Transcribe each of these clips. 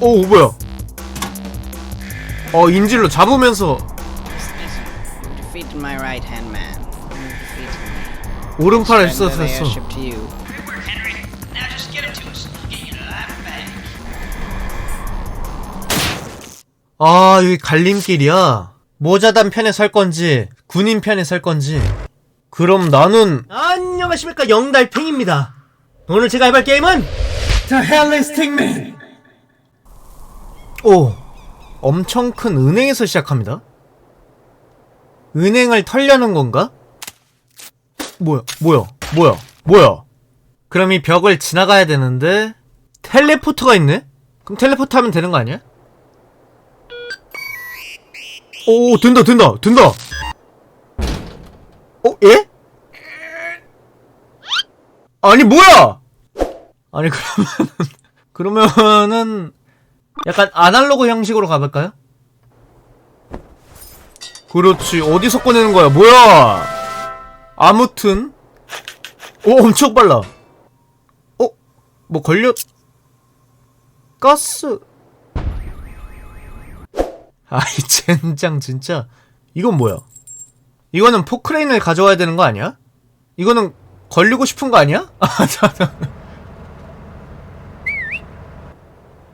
오 뭐야 어 인질로 잡으면서. 오른팔을 back. 아 여기 갈림길이야 모자단 편에 설 건지 군인 편에 설 건지 그럼 나는 안녕하십니까 영달팽입니다 오늘 제가 해볼 게임은 The Hellistic Man 오 엄청 큰 은행에서 시작합니다 은행을 털려는 건가? 뭐야 뭐야 뭐야 뭐야 그럼 이 벽을 지나가야 되는데 텔레포트가 있네? 그럼 텔레포트 하면 되는 거 아니야? 오 된다 된다 된다 어 예? 아니 뭐야 아니 그러면은 그러면은 약간 아날로그 형식으로 가볼까요? 그렇지. 어디서 꺼내는 거야? 뭐야? 아무튼. 오 엄청 빨라. 어? 뭐 걸렸 가스. 아이 젠장 진짜. 이건 뭐야? 이거는 포크레인을 가져와야 되는 거 아니야? 이거는 걸리고 싶은 거 아니야? 아, 자, 자.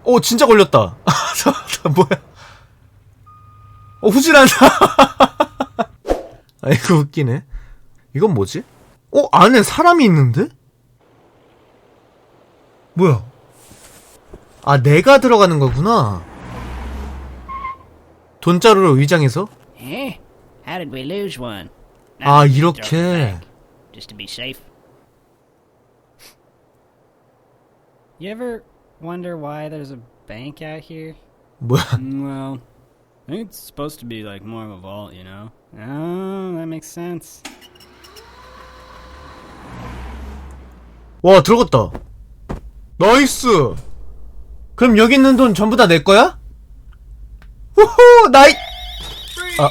오 진짜 걸렸다. 아, 뭐야? 어 후진한다. 아이고 웃기네. 이건 뭐지? 어 안에 사람이 있는데? 뭐야? 아 내가 들어가는 거구나. 돈자루로 위장해서? 아 이렇게 wonder why there's a bank out here? Mm, Well, I think it's supposed to be like more of a vault, you know? Oh, that makes sense. 와 들어갔다 나이스 그럼 여기 있는 돈 전부 다 내 거야? 후후 나이 아.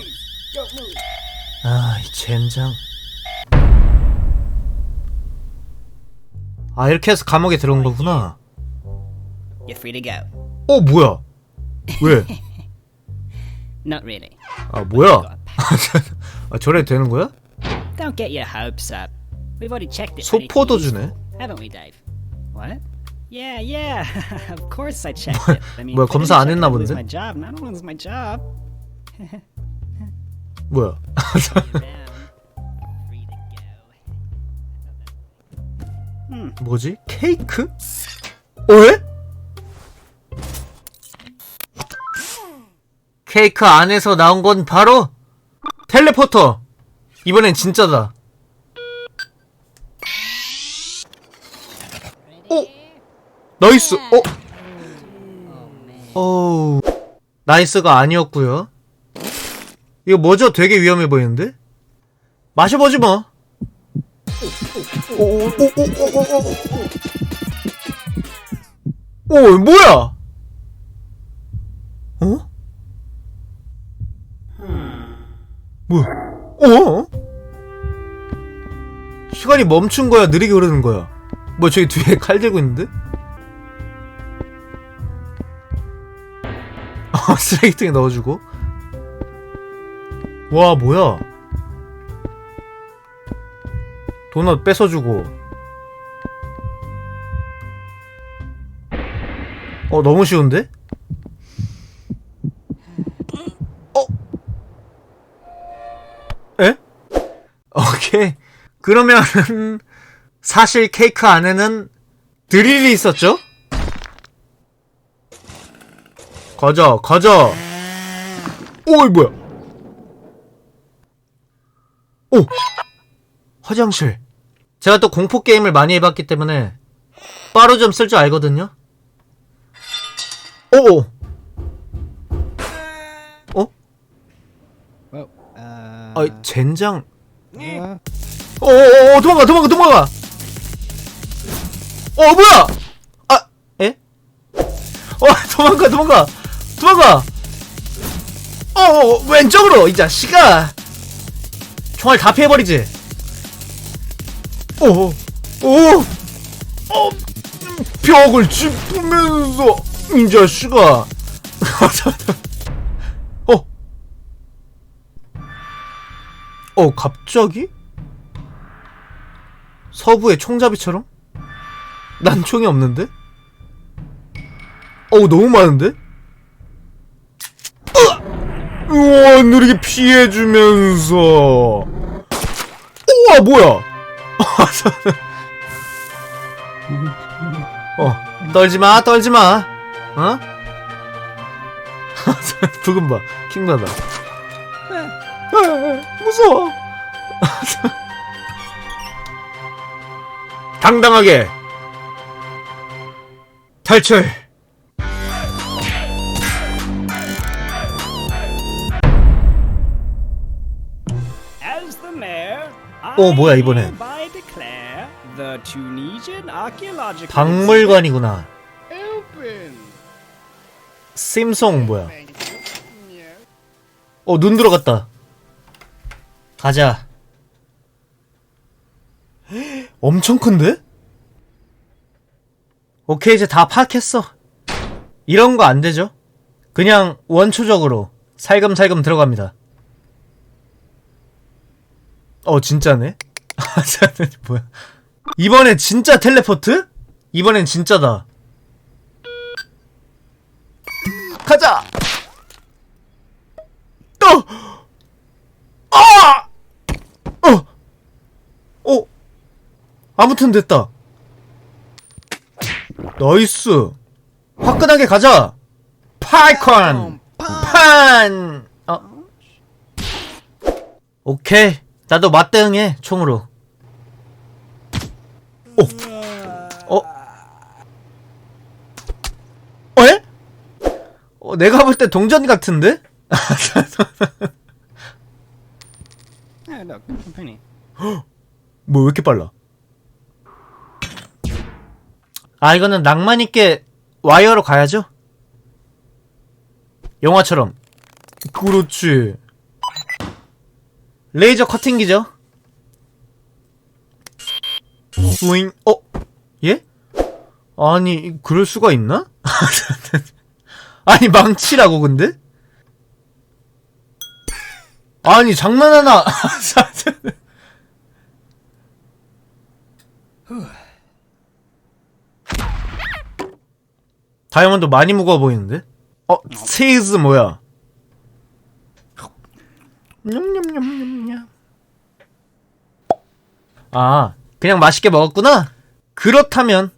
아이 젠장 아 이렇게 해서 감옥에 들어온 거구나 You're free to go. 어 뭐야 왜? Not really. 아 뭐야 아 저래 되는 거야? Don't get your hopes up. We've already checked it. 소포도 주네 Haven't we, Dave? What? Yeah, yeah. of course I checked it. I mean, 뭐야, 검사 안 했나 본데? my job, I don't lose my job. 뭐야. 뭐지? 케이크? 어? 케이크 안에서 나온 건 바로 텔레포터. 이번엔 진짜다. 오! 나이스. 어? 어. 나이스가 아니었고요. 이거 뭐죠? 되게 위험해 보이는데? 마셔보지 뭐. 오, 뭐야? 어? 뭐야? 어? 시간이 멈춘 거야? 느리게 흐르는 거야? 뭐 저기 뒤에 칼 들고 있는데? 어, 쓰레기통에 넣어주고. 와, 뭐야? 도넛 뺏어주고. 어, 너무 쉬운데? 에? 오케이. 그러면, 사실 케이크 안에는 드릴이 있었죠? 거저, 거저. 오, 이 뭐야? 오! 화장실. 제가 또 공포 게임을 많이 해봤기 때문에 빠루 좀쓸 줄 알거든요. 오. 어? 아, 젠장. 어, 어, 어, 도망가, 도망가, 도망가. 어, 뭐야? 아, 에? 어, 도망가, 도망가, 도망가. 어, 어, 왼쪽으로 이 자식아. 총알 다 피해버리지. 오, 오, 어, 벽을 짚으면서 이 자식아. 어, 갑자기? 서부의 총잡이처럼? 난 총이 없는데? 어우, 너무 많은데? 으아! 우와, 느리게 피해주면서. 우와, 뭐야? 어, 떨지 마, 떨지 마. 어? 부금 봐, 킹받아. 무서워. 당당하게 탈출. As the mayor, I 어, 뭐야, 이번엔. hereby declare the Tunisian Archaeological 박물관이구나. 심송 뭐야? 어, 눈 들어갔다. 가자. 엄청 큰데? 오케이, 이제 다 파악했어. 이런 거 안 되죠? 그냥 원초적으로 살금살금 들어갑니다. 어, 진짜네? 뭐야. 이번엔 진짜 텔레포트? 이번엔 진짜다. 가자! 또! 아! 어! 어! 아무튼 됐다. 나이스. 화끈하게 가자! 파이콘! 판! 어? 오케이. 나도 맞대응해, 총으로. 어? 어? 에? 어, 내가 볼 때 동전 같은데? Hey, look, a penny. 뭐왜 이렇게 빨라? 아 이거는 낭만 있게 와이어로 가야죠. 영화처럼. 그렇지. 레이저 커팅기죠. 스윙. 어? 예? 아니 그럴 수가 있나? 아니 망치라고 근데? 아니 장난하나? 다이아몬드 많이 무거워 보이는데? 어, 치즈 뭐야? 냠냠냠냠냠. 아, 그냥 맛있게 먹었구나? 그렇다면.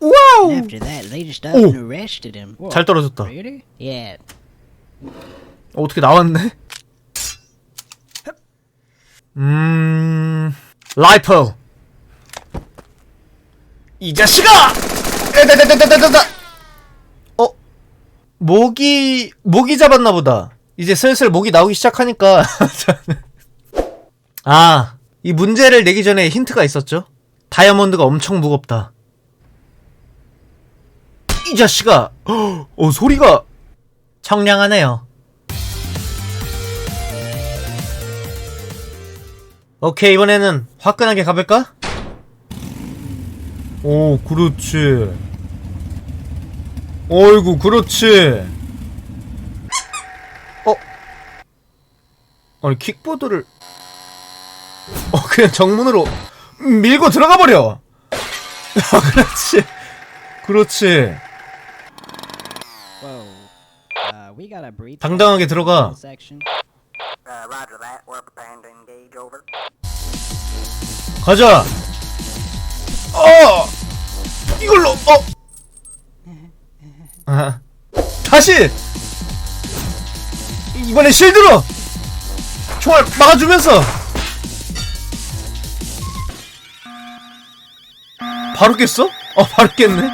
와우! After that, they just up and arrested him. 잘 떨어졌다. Really? Yeah, 어, 어떻게 나왔네? 음, 라이퍼. 이 자식아! 에다다다다다다! 어? 모기, 모기 잡았나 보다. 이제 슬슬 모기 나오기 시작하니까. 아, 이 문제를 내기 전에 힌트가 있었죠? 다이아몬드가 엄청 무겁다. 이 자식아! 어, 소리가 청량하네요. 오케이 이번에는 화끈하게 가볼까? 오 그렇지. 어이구 그렇지. 어? 아니 킥보드를. 어 그냥 정문으로 밀고 들어가 버려. 그렇지. 그렇지. 당당하게 들어가. Uh, 어! 이걸로, 어! 아, 다시! 이번에 실드로! 총알 막아주면서! 바로 깼어? 어, 바로 깼네.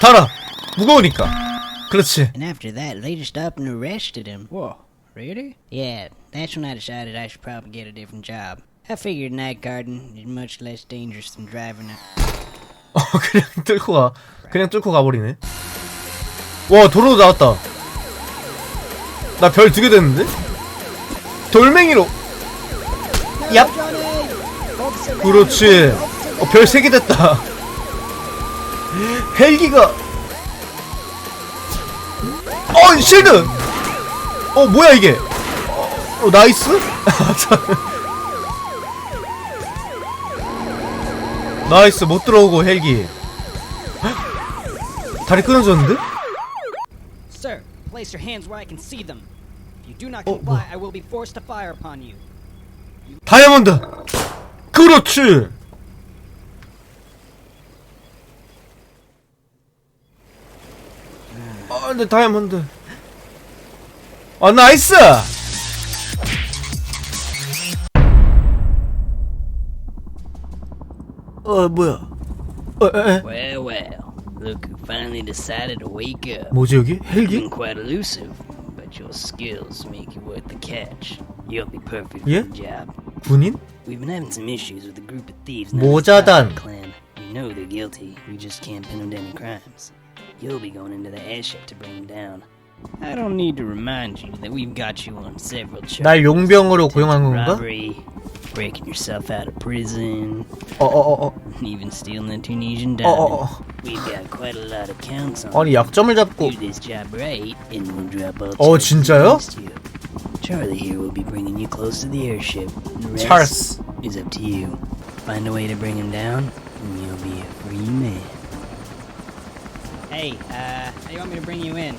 달아! 무거우니까. 그렇지. And after that, they just up and arrested him. Whoa, really? Yeah, that's when I decided I should probably get a different job. I figured night guarding is much less dangerous than driving a. 어, 그냥 뚫고 가. 그냥 뚫고 가버리네. 와, 도로 나왔다. 나 별 두 개 됐는데? 돌멩이로. 얍. 그렇지. 어, 별 3개 됐다. 헬기가. 어, 실드! 어, 뭐야, 이게? 어, 어, 나이스? 나이스, 못 들어오고, 헬기. 헉, 다리 끊어졌는데? Sir, place your hands where I can see them. If you do not Oh, comply, I will be forced to fire upon you. 다이아몬드! 그렇지! 아, 근데 다이아몬드. 아, 나이스! 어, 뭐야? 어, 에, 에. Well, well. Look who finally decided to wake up. 뭐지, 여기? You've 헬기? been quite elusive, but your skills make you worth the catch. You'll be perfect Yeah? for the job. 군인? We've been having some issues with a group of thieves. 모자단. known as the Clan. We know they're guilty. We just can't pin them to any crimes. You'll be going into the airship to bring them down. I don't need to remind you that we've got you on several charges. 날 용병으로 고용한 건가? Robbery, breaking yourself out of prison, 어, 어, 어, 어. even stealing the Tunisian 어, 어, diamond. 어. We've got quite a lot of counts on 아니, 약점을 잡고. do this job right, and we'll drop all 어, charges 진짜요? against you. Charlie here will be bringing you close to the airship. The rest 찰스. is up to you. Find a way to bring him down, and you'll be a free man. Hey, uh, how do you want me to bring you in?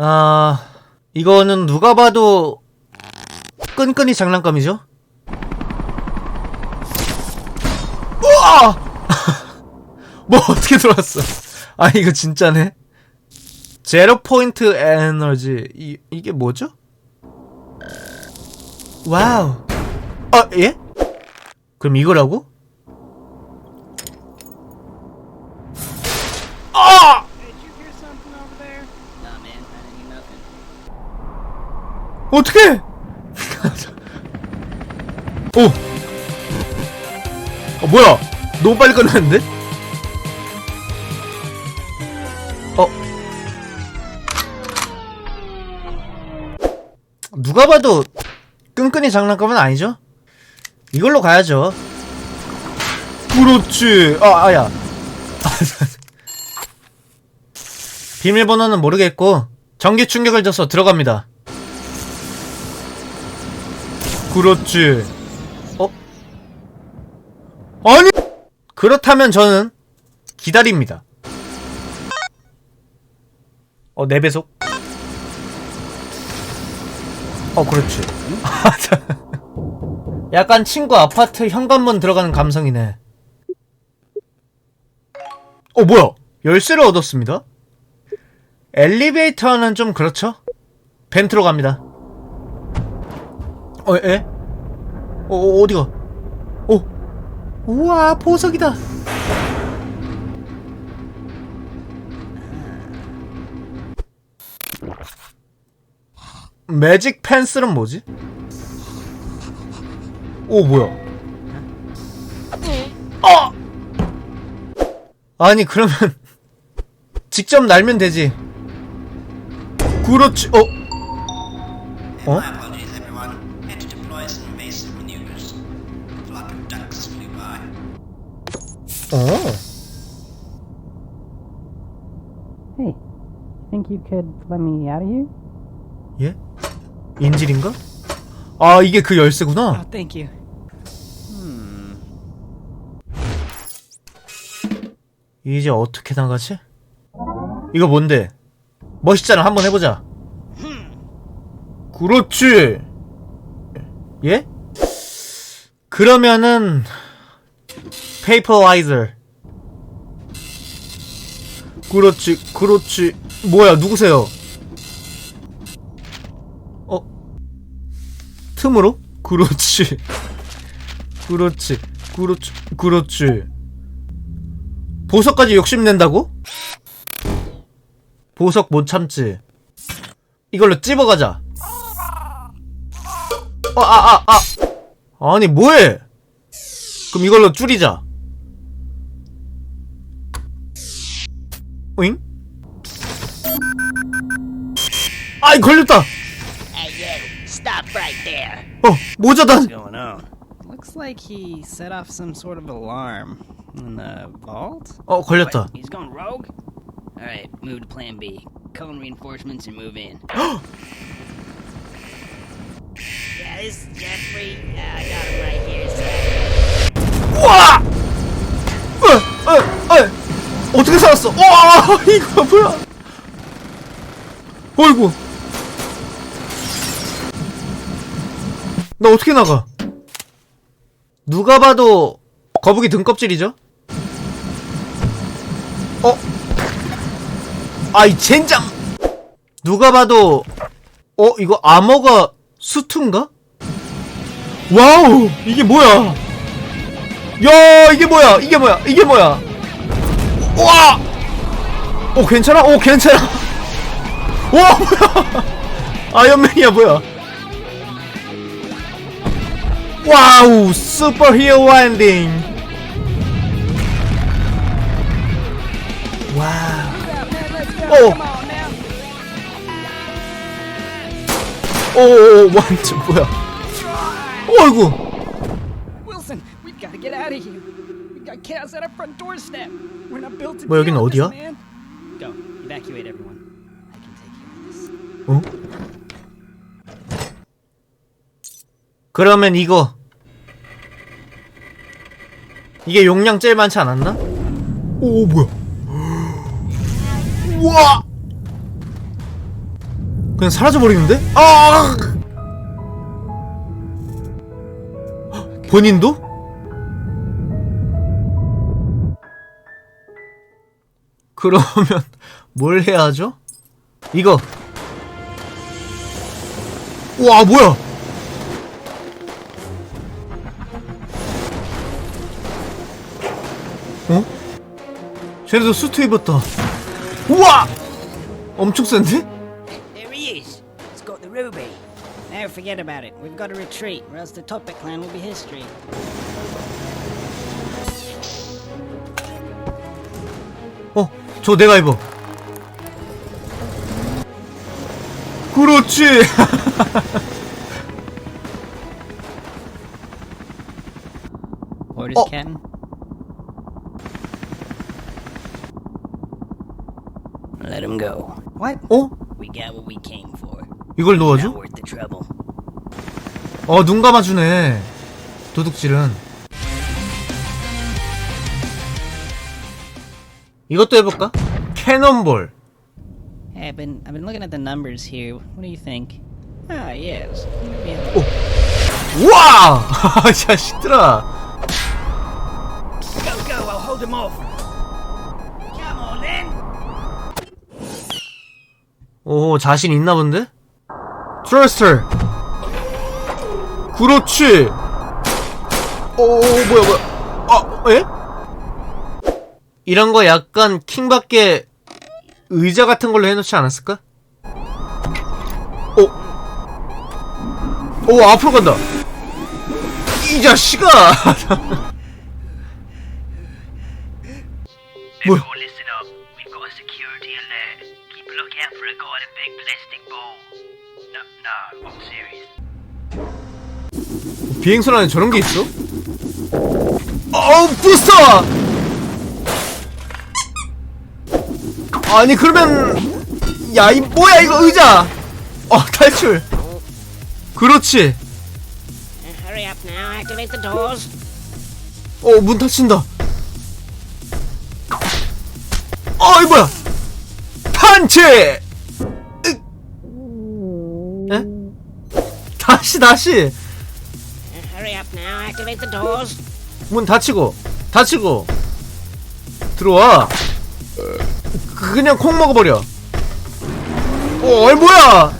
아, 이거는 누가 봐도 끈끈이 장난감이죠? 우와! 뭐 어떻게 들어왔어? 아, 이거 진짜네. 제로 포인트 에너지. 이, 이게 뭐죠? 와우. 아, 예? 그럼 이거라고? 아! 어떻게? 오. 어 뭐야? 너무 빨리 끝났는데? 어. 누가 봐도 끈끈이 장난감은 아니죠? 이걸로 가야죠. 그렇지. 아, 아야. 비밀번호는 모르겠고 전기 충격을 줘서 들어갑니다. 그렇지. 어? 아니! 그렇다면 저는 기다립니다. 어, 네 배속? 어, 그렇지. 약간 친구 아파트 현관문 들어가는 감성이네. 어, 뭐야? 열쇠를 얻었습니다. 엘리베이터는 좀 그렇죠? 벤트로 갑니다. 어, 에? 어, 어 어디가? 어, 우와, 보석이다. 매직 펜슬은 뭐지? 오, 뭐야? 아! 아니, 그러면 직접 날면 되지. 그렇지. 어? 어? 어. Hey, think you could let me out of here? 예? 인질인가? 아 이게 그 열쇠구나. Oh, thank you. 이제 어떻게 나가지? 이거 뭔데? 멋있잖아. 한번 해보자. 그렇지. 예? 그러면은 페이퍼와이저. 그렇지, 그렇지. 뭐야? 누구세요? 어? 틈으로? 그렇지. 그렇지, 그렇지, 그렇지. 보석까지 욕심낸다고? 보석 못 참지. 이걸로 찝어가자. 어, 아, 아, 아. 아니, 뭐해? 그럼 이걸로 줄이자. 오잉? 아이, 걸렸다! Stop right there. 어 모자단 What's going on? Looks like he set off some sort of alarm in the vault. 어 걸렸다 He's gone rogue? Alright, move to plan B. Call in reinforcements and move in. yeah, this is Jeffrey. Uh, I got him right here. So 어. 어떻게 살았어. 와 이거 뭐야? 어이구. 나 어떻게 나가? 누가 봐도 거북이 등껍질이죠? 어? 아이 젠장! 누가 봐도 어 이거 아머가 수트인가? 와우! 이게 뭐야? 야 이게 뭐야? 이게 뭐야? 이게 뭐야 와! 오 괜찮아? 오 괜찮아. 와 뭐야. 아이언맨이야 뭐야. 와우 슈퍼 히어로 엔딩 와우. 오. 오오 완전 뭐야. 어이구. Wilson, we've got to get out of here. We've got chaos at our front doorstep. We're not built to 뭐, 여긴 deal with this, 어디야? man. Go, evacuate everyone. I can take care of this. 어? 그러면 이거 이게 용량 제일 많지 않았나? 오 뭐야 우와 그냥 사라져 버리는데? 아 헉, 본인도? 그러면 뭘 해야 하죠? 이거 와 뭐야 어? 쟤네도 수트 입었다 우와 엄청 센데? there he is. He's got the ruby. Now forget about it. We've got to retreat, or else the Topic clan will be history. 저 내가 입어. 그렇지. Orders, Oh. Captain? Let him go. What? 어? We got what we came for. 이걸 Not 놓아줘? worth the trouble. 어, 눈 감아주네. 도둑질은. 이것도 해볼까? 캐논볼. Hey, I've been I've been looking at the numbers here. What do you think? Ah, yes. A- 우와! 야, 시들아. Go, go, I'll hold him off. Come on then. 오, 자신 있나 본데? 트러스터. 그렇지. 오, 뭐야, 뭐야. 아, 에? 이런 거 약간 킹밖에 의자 같은 걸로 해놓지 않았을까? 오. 오, 앞으로 간다. 이 자식아! 뭐야? 비행선 안에 저런 게 있어? 어우 부스터! 아니 그러면 야 이 뭐야 이거 의자 어 탈출 그렇지 Hurry up now. Activate the doors. 어문 닫힌다 어이 뭐야 으. 에? 다시 다시. 문 닫히고 닫히고 들어와 그냥 콩 먹어버려. 어 어이 뭐야?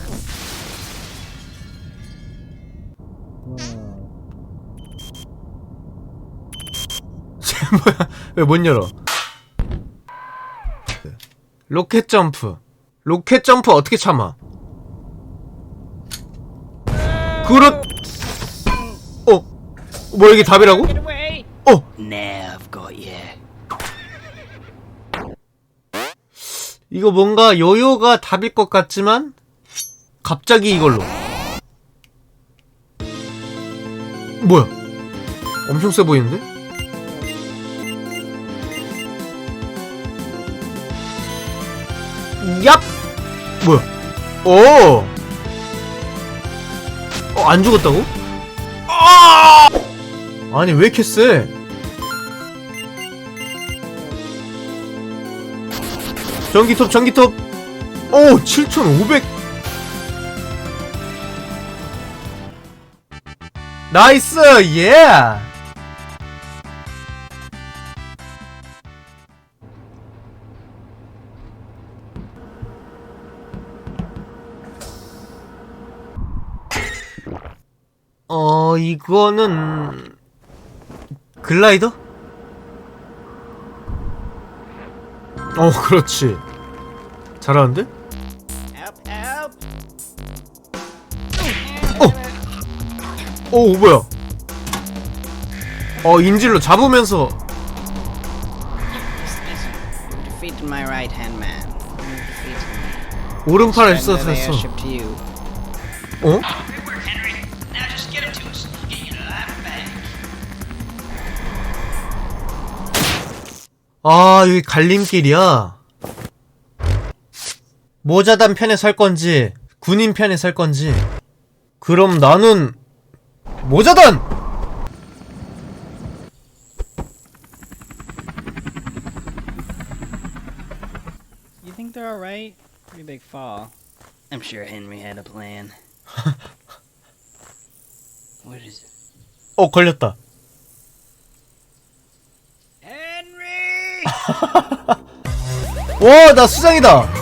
쟤 뭐야? 왜 못 열어? 로켓 점프. 로켓 점프 어떻게 참아? 그렇 어? 뭐 이게 답이라고. 어 Now I've got you. 이거 뭔가 요요가 답일 것 같지만 갑자기 이걸로 뭐야? 엄청 세 보이는데? 얍! 뭐야? 오! 어, 안 죽었다고? 아! 아니, 왜 이렇게 세? 전기톱, 전기톱! 오, 7,500! 나이스! 예! 어, 이거는 글라이더? 어, 그렇지. 잘하는데? 어! 오, 뭐야? 어, 인질로 잡으면서 airship to you. 어? 아, 여기 갈림길이야. 모자단 편에 설 건지, 군인 편에 설 건지. 그럼 나는, 모자단! You think they're alright? Pretty big fall. I'm sure Henry had a plan. what is it? 어, 걸렸다. Henry! 와, 나 수장이다!